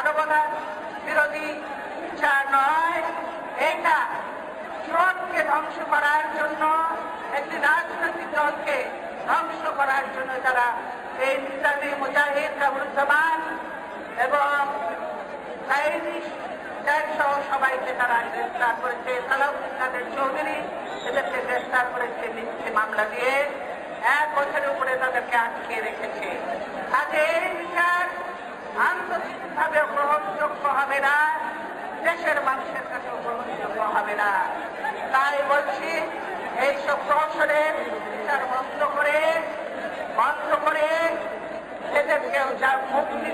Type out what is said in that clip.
মানবতা বিরোধী যা নয়, এটা জোটকে ধ্বংস করার জন্য, একটি রাজনৈতিক দলকে ধ্বংস করার জন্য তারা এই ইসলামী মুজাহিদ কাবরুজ্জামান এবং সবাইকে তারা গ্রেফতার করেছে। সালাউদ্দিন কাদের চৌধুরী এদেরকে গ্রেফতার করেছে, মিথ্যে মামলা দিয়ে। এক বছরের উপরে তাদেরকে আটকে রেখেছে কাজে এই বিচার আন্তর্জাতিকভাবে গ্রহণযোগ্য হবে না। দেশের মানুষের কাছেও গ্রহণযোগ্য হবে না। তাই বলছি, এইসব প্রহসনের বিচার বন্ধ করে বন্ধ করে এদেরকেও যার মুক্তি